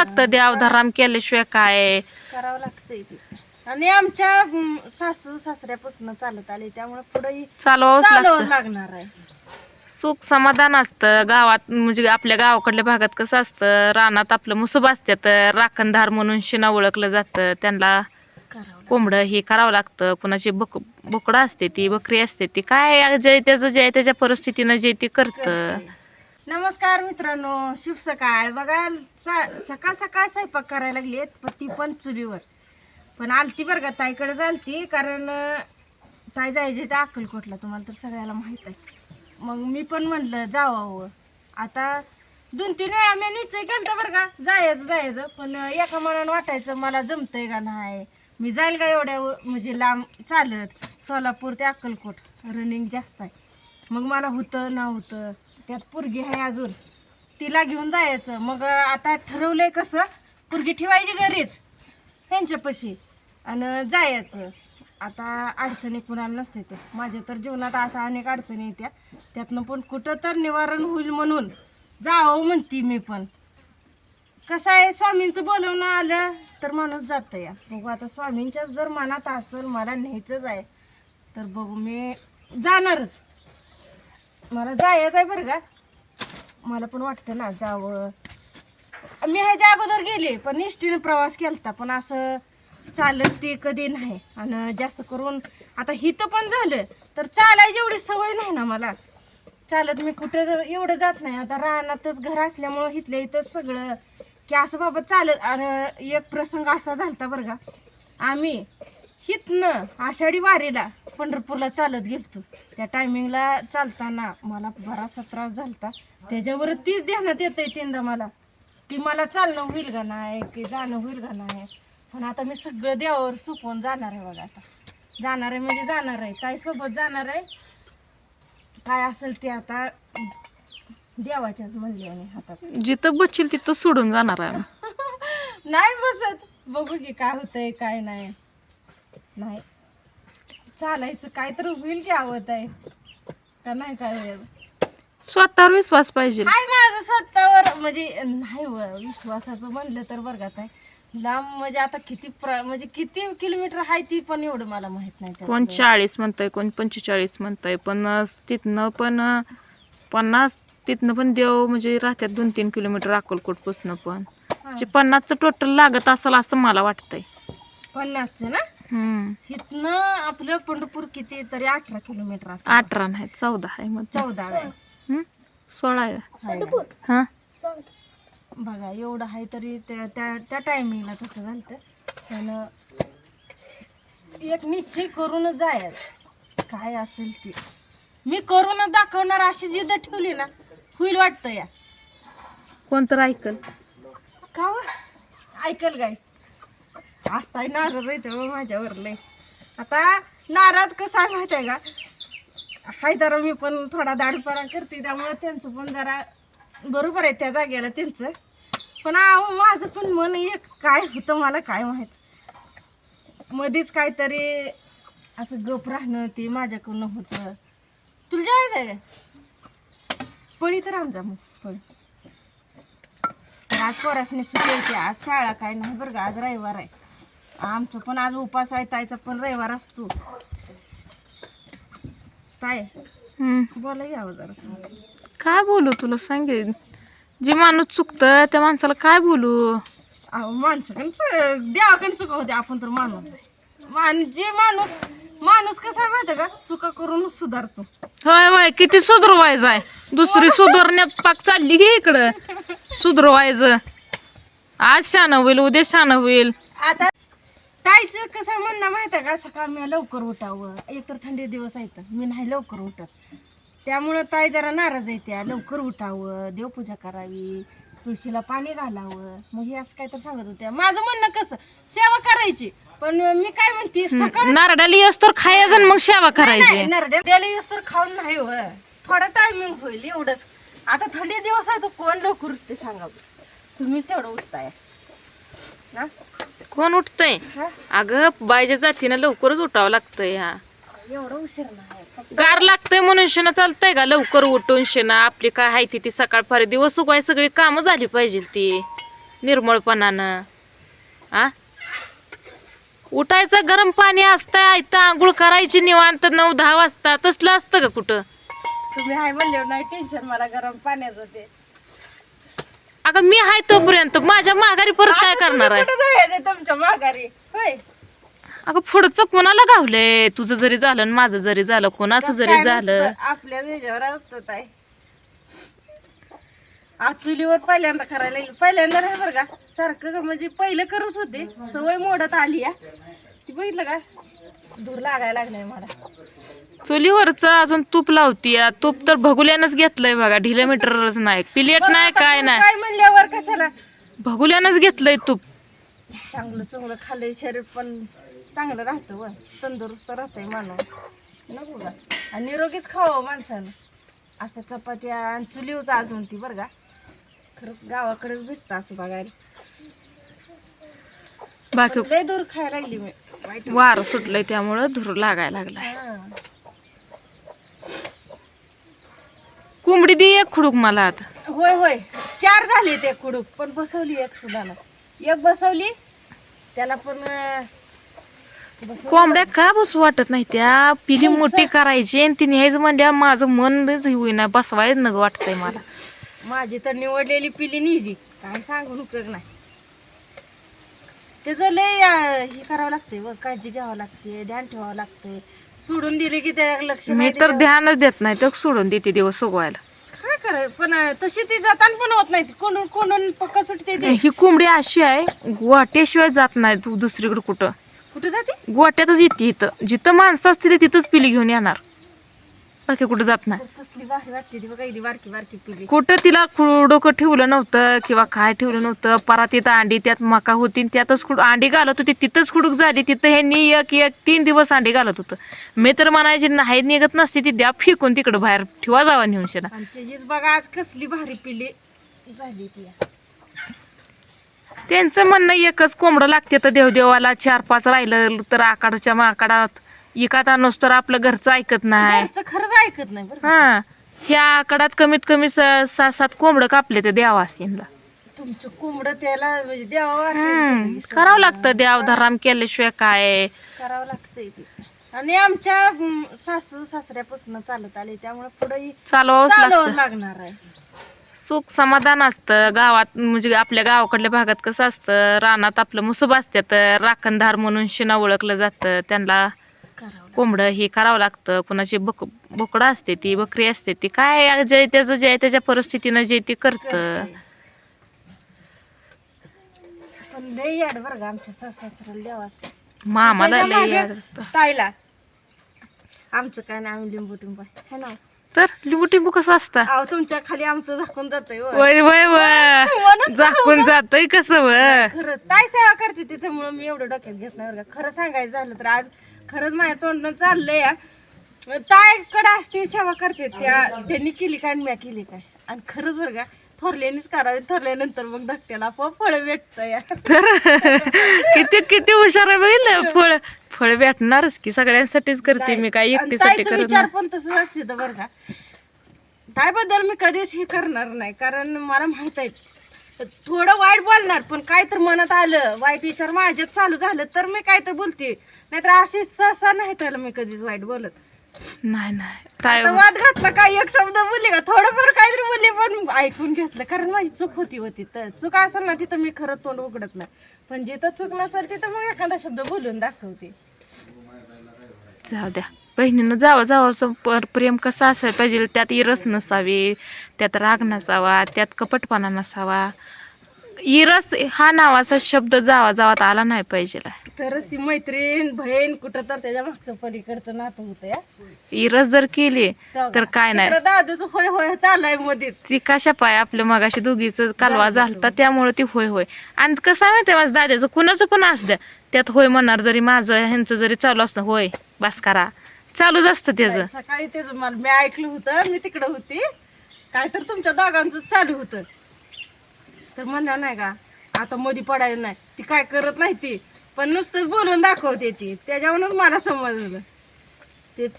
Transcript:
लागतं देवधराम केल्याशिवाय काय? करावं लागतंय ते. आणि आमच्या सासू सासऱ्यापासून चालत आले त्यामुळे पुढे चालवावंच लागतं. चालवावं लागणार आहे. सुख समाधान असतं. गावात म्हणजे आपल्या गावाकडल्या भागात कसं असतं रानात आपलं मुसब असतात राखणदार म्हणून शिना ओळखलं जातं. त्यांना करावं कोंबडं हे करावं लागतं. कुणाची बक बोकडं असते ती बकरी असते ती. काय जे त्याचं जे त्याच्या परिस्थितीनं जे ते करतं. नमस्कार मित्रांनो शुभ सकाळ. बघा सा- सकाळ सकाळ स्वयंपाक करायला लागली ती पण चुलीवर. पण आलती बरं का ताईकडे चालती कारण ताई जायची तर अक्कलकोटला. तुम्हाला तर सगळ्याला माहीत आहे. मग मी पण म्हणलं जावावं. आता दोन तीन वेळा मी निश्चय केलं बरं का जायचं जायचं. पण एका मनानं वाटायचं मला जमतंय का नाही? मी जाईल का एवढ्या म्हणजे लांब चालत? सोलापूर ते अक्कलकोट. रनिंग जास्त आहे. मग मला होतं ना होतं. त्यात पुरगी आहे अजून. तिला घेऊन जायचं. मग आता ठरवलंय कसं पुरगी ठेवायची घरीच ह्यांच्यापाशी. आणि जायचं. आता अडचणी कुणाला नसते ते माझ्या तर जीवनात अशा अनेक अडचणी येत्या. त्यातनं पण कुठं तर निवारण होईल म्हणून. जावं म्हणते मी पण. कसं आहे स्वामींचं बोलवणं आलं तर माणूस जातं या. बघू आता स्वामींच्याच जर मनात असेल मला न्यायचंच आहे. तर बघू मी जाणारच. मला जायचं आहे बरं का. मला पण वाटतं ना जावं. मी ह्याच्या अगोदर गेले पण एसटीनं प्रवास केलता पण असं चालत ते कधी नाही. आणि जास्त करून आता हिथं पण झालं तर चालायची एवढी सवय नाही ना मला. चालत मी कुठं जर एवढं जात नाही. आता रानातच घर असल्यामुळं हिथल्या इथंच सगळं की असं बाबा चालत आणि एक प्रसंग असा झालता बरं का. आम्ही हिथनं आषाढी वारीला पंढरपूरला चालत गेलतो. त्या टायमिंगला चालताना मला बराचसा त्रास झालता. त्याच्यावर तीच ध्यानात येतंय तीनदा मला. की मला चालणं होईल का नाही की जाणं होईल का नाही. पण आता मी सगळं देवावर सुकवून जाणार आहे बघा आता. जाणार आहे म्हणजे जाणार आहे. ताई सोबत जाणार आहे? काय असेल ते आता देवाच्याच म्हणल्याने हातात. जिथं बसशील तिथं सोडून जाणार आहे नाही बसत. बघू की काय होतंय काय नाही. नाही. चालायचं काय तर होईल की आवत आहे. का नाही काय होईल? स्वतःवर विश्वास पाहिजे. हाय माझं स्वतःवर. म्हणजे नाही व विश्वासाचं म्हणलं तर वर्गात आहे लांब म्हणजे आता किती प्र म्हणजे किती किलोमीटर आहे ती पण एवढं मला माहीत नाही. कोण चाळीस म्हणतंय कोण पंचेचाळीस म्हणतंय पण अं, तिथनं पण अं, पन्नास तिथनं पण देव म्हणजे राहत्यात दोन तीन किलोमीटर अक्कलकोटपासनं पण. म्हणजे पन्नासचं टोटल लागत असेल असं मला वाटतंय. पन्नासचं ना? हम्म. इथनं आपलं पंढरपूर किती तरी अठरा किलोमीटर अठरा नाही चौदा आहे मग. चौदा आहे. हम्म? सोळा आहे. हाय. हा. बघा एवढं आहे तरी त्या त्या त्या टायमिंगला तसं झालं त्यानं एक निश्चय करूनच जायचं काय असेल ते. मी करून दाखवणार अशी जिद्द ठेवली ना होईल वाटतं या. कोणतं ऐकल का? ऐकल काय? असताही नाराज आहे तेव्हा माझ्यावर लय. आता नाराज कसं आहे माहिती आहे का? हाय जरा मी पण थोडा दाडपणा करते त्यामुळे त्यांचं पण जरा बरोबर आहे त्या जागेला त्यांचं. पण अहो माझं पण मन एक काय होतं मला काय माहीत? मध्येच काहीतरी असं गप राहणं ते माझ्याकडून होतं. तुला जायचं आहे का? पळी तर आमचा मग पळी. आज पोरासने सुट्टी आज शाळा काय नाही बरं का आज रविवार आहे. आमचं पण आज उपास आहे ताईचा पण रविवार असतो. ताय बोला यावं जरा. काय बोलू तुला सांगेन जे माणूस चुकतं त्या माणसाला काय बोलू? अहो माणसं पण देवाकडे चुका होते आपण तर माणूस आहे. मान जे माणूस माणूस कसा आहे माहिती आहे का? चुका करून सुधारतो. होय होय किती सुधरवायचं आहे. दुसरी सुधारण्यात पाक चालली की इकडं. सुधरवायचं. आज शान होईल उद्या शान होईल. आता ताईचं कसं म्हणणं माहिती आहे का? सकाळ मी लवकर उठावं. एकतर थंडी दिवस आहेत मी नाही लवकर उठत. त्यामुळं ताई जरा नाराज आहे त्या. लवकर उठावं देवपूजा करावी तुळशीला पाणी घालावं. मग हे असं काय तर सांगत होत्या. माझं म्हणणं कसं सेवा करायची. पण मी काय म्हणते सकाळ नारडाली येस तर खायचं आणि मग सेवा करायची. नरड्याला येस तर खाऊन नाही हो थोडा टायमिंग होईल एवढंच. आता थंडी दिवस आहे तर कोण लवकर उठते सांगा बरं. तुम्हीच तेवढं उठताय. ना कोण उठतंय? अगं बायच्या जातीनं लवकरच उठावं लागतंय हा. एवढं उशीर नाही. गार लागतंय म्हणून शेणं चालतंय का? लवकर उठून शेणं आपली काय आहे ती ती सकाळ फार दिवस उगवाय सगळी कामं झाली पाहिजे ती निर्मळपणानं. आ? उठायचं गरम पाणी असतं आयतं आंघोळ करायची निवांत नऊ दहा वाजता. तसलं असतं का कुठं? तुम्ही हाय म्हणल्यावर नाही टेन्शन मला गरम पाण्याचं ते. अगं मी हाय तोपर्यंत. माझ्या माघारी परत काय करणार आहे? तुमच्या माघारी. होय. अगं पुढचं कोणाला गावलंय? तुझं जरी झालं आणि माझं जरी झालं कोणाचं जरी झालं? आपल्या ह्याच्यावर असतं आहे आज चुलीवर पहिल्यांदा करायला लागली पहिल्यांदा नाही बरं का? सारखं का म्हणजे पहिलं करत होते. सवय मोडत आली या ती बघितलं का? दूर लागायला लागलाय मला. चुलीवरच अजून तूप लावती तूप तर भगुल्यानंच घेतलंय बघा. ढिले मीटरच नाही पिलेट नाही काय नाही. काय म्हणल्यावर कशाला? भगुल्यानंच घेतलंय तूप. चांगलं चांगलं खाल्लं शरीर पण चांगलं राहतं व तंदुरुस्त राहतंय माणूस. नको का आणि निरोगीच खावं माणसानं. अशा चपात्या आणि चुलीवचं अजून ती बरं का. खरंच गावाकडेच भेटतं असं बघायला. बाकी लय दूर खायला लागली मी. वाईट वारं सुटलंय त्यामुळं धूर लागायला लागलाय हा. कोंबडी दे एक खुडूक मला आता. होय होय. चार झाले ते खुडूक पण बसवली एक सुद्धा नाही एक बसवली. त्याला पण. कोंबड्या का बसू वाटत नाही? त्या पिली मोठी करायची आणि ती न्यायचं म्हणजे माझं मनच होईना बसवायच नग वाटतंय मला. माझी तर निवडलेली पिली निजी काय सांगून उपयोग नाही. त्याचं लय हे करावं लागतंय व काळजी घ्यावं लागते ध्यान ठेवावं लागतंय. सोडून दिले की त्या लक्ष मी नाही तर. ध्यानच देत नाही तर सोडून देते दिवस उगवायला करायचं पण तशी ती जाताना पण होत नाही. कोणून कोणून पक्क सुटते ते? ही कोंबडी अशी आहे गोट्याशिवाय जात नाही तू दुसरीकडे कुठं. कुठं जाते? गोट्यातच येते इथं. जिथं माणसं असतील तिथंच पिली घेऊन येणार. बाकी कुठं जात नाही. कसली भारी वाटते ती बघा इथे बारकी बारकी पिली. कुठं तिला डोकं ठेवलं नव्हतं किंवा काय ठेवलं नव्हतं परात तिथं अंडी त्यात मका होती त्यातच अंडी घालत होती तिथंच खुडूक झाली तिथं ह्यांनी एक एक तीन दिवस अंडी घालत होतं. मी तर म्हणायची नाही निघत नसती ती द्या फेकून तिकडं बाहेर ठेवा जावा नेऊन शेला आणि त्याचीच बघा आज कसली भारी पिली. झाली ती. त्यांचं म्हणणं एकच कोंबडं लागते तर देवदेवाला चार पाच राहिलं तर आकाडाच्या माकाडात आणूस तर आपलं घरचं ऐकत नाही. घरचं खरंच ऐकत नाही बरं हा. ह्या आकाडात कमीत कमी स- सहा सात कोंबडं कापले ते देवासीनला तुमचं कोंबडं त्याला म्हणजे द्यावं करावं लागतं देवधराम केल्याशिवाय काय? करावं लागतंय ते. आणि आमच्या सासू सासऱ्यापासून चालत आले त्यामुळे पुढे चालवावंच चालवं लागतं लागणार आहे. सुख समाधान असतं. गावात म्हणजे आपल्या गावाकडल्या भागात कसं असतं? रानात आपलं मुसब असतात राखणदार म्हणून शिना ओळखलं जातं. त्यांना कोंबडं हे करावं लागतं. कुणाची बक बोकडं असते ती बकरी असते ती काय जे त्याचं जे त्याच्या परिस्थितीनं जे ते करतं. मामाला आवडतं. ताईला. आमचं काय नाही आम्ही लिंबू टिंबू है तर लिंबू टिंबू कसं असतं? अहो तुमच्या खाली आमचं झाकून जातंय व. वय वय वय. म्हणून झाकून जातय कसं खरं ताई सेवा करते त्याच्यामुळं मी एवढं डोक्यात घेत नाही बरं का. खरं सांगायचं झालं तर आज खरंच माझ्या तोंडनं चाललंय या. ताईकडे असते सेवा करते त्या. त्यांनी केली काय आणि म्या केली काय? आणि खरंच बरं का थोरल्यानेच करावे थोरल्यानंतर मग धक्क्याला फळ भेटतं या तर किती किती हुशार आहे बघितलं. फळ फळ भेटणारच की सगळ्यांसाठीच करते मी काय आणि एकटीसाठी ताईचं करत विचार नाही. पण तसंच असते तर बरं का. ताईबद्दल मी कधीच हे करणार नाही कारण मला माहीत आहे. थोडं वाईट बोलणार पण काय तर मनात आलं वाईट विचार माझ्यात चालू झालं तर मी काय तर बोलते. नाहीतर अशी सहसा नाही त्याला मी कधीच वाईट बोलत. नाही नाही. काय आता वाद घातला काय एक शब्द बोलले का? थोडंफार काहीतरी बोलले पण ऐकून घेतलं. कारण माझी चूक होती होती तर चूक असेल ना तिथं मी खरं तोंड उघडत नाही. पण जिथं चूक नसेल तिथं मग एखादा शब्द बोलून दाखवते. जाऊ द्या. बहिणीनं जावं जावं. पर प्रेम कसं असायला पाहिजे? त्यात इरस नसावी त्यात राग नसावा त्यात कपटपणा नसावा. इरस हा नावाचा शब्द जावा जावात आला नाही पाहिजे तरच ती मैत्रीण बहीण कुठं तर त्याच्या मागचं पलीकडचं नातं होतं या. इरस जर केली तर काय नाही. तिकडं दादूचं होय होय चालू मध्येच ती कशा पाय आपल्या मगाशी दोघीचं कालवा झालता त्यामुळे ती होय होय. आणि कसं आहे माहिती माझं दाद्याचं कुणाचं पण असू द्या. त्यात होय म्हणणार जरी माझं ह्यांचं जरी चालू असतं होय बस करा. चालूच असतं त्याचं. सकाळी ते मला मी ऐकलं होतं मी तिकडं होती. काय तर तुमच्या दोघांचं चालू होतं. तर म्हणणार नाही का आता मध्ये पडायला नाही. ती काय करत नाही ती. पण नुसतं बोलून दाखवते ती. त्याच्यावरूनच मला समजलं. तेच.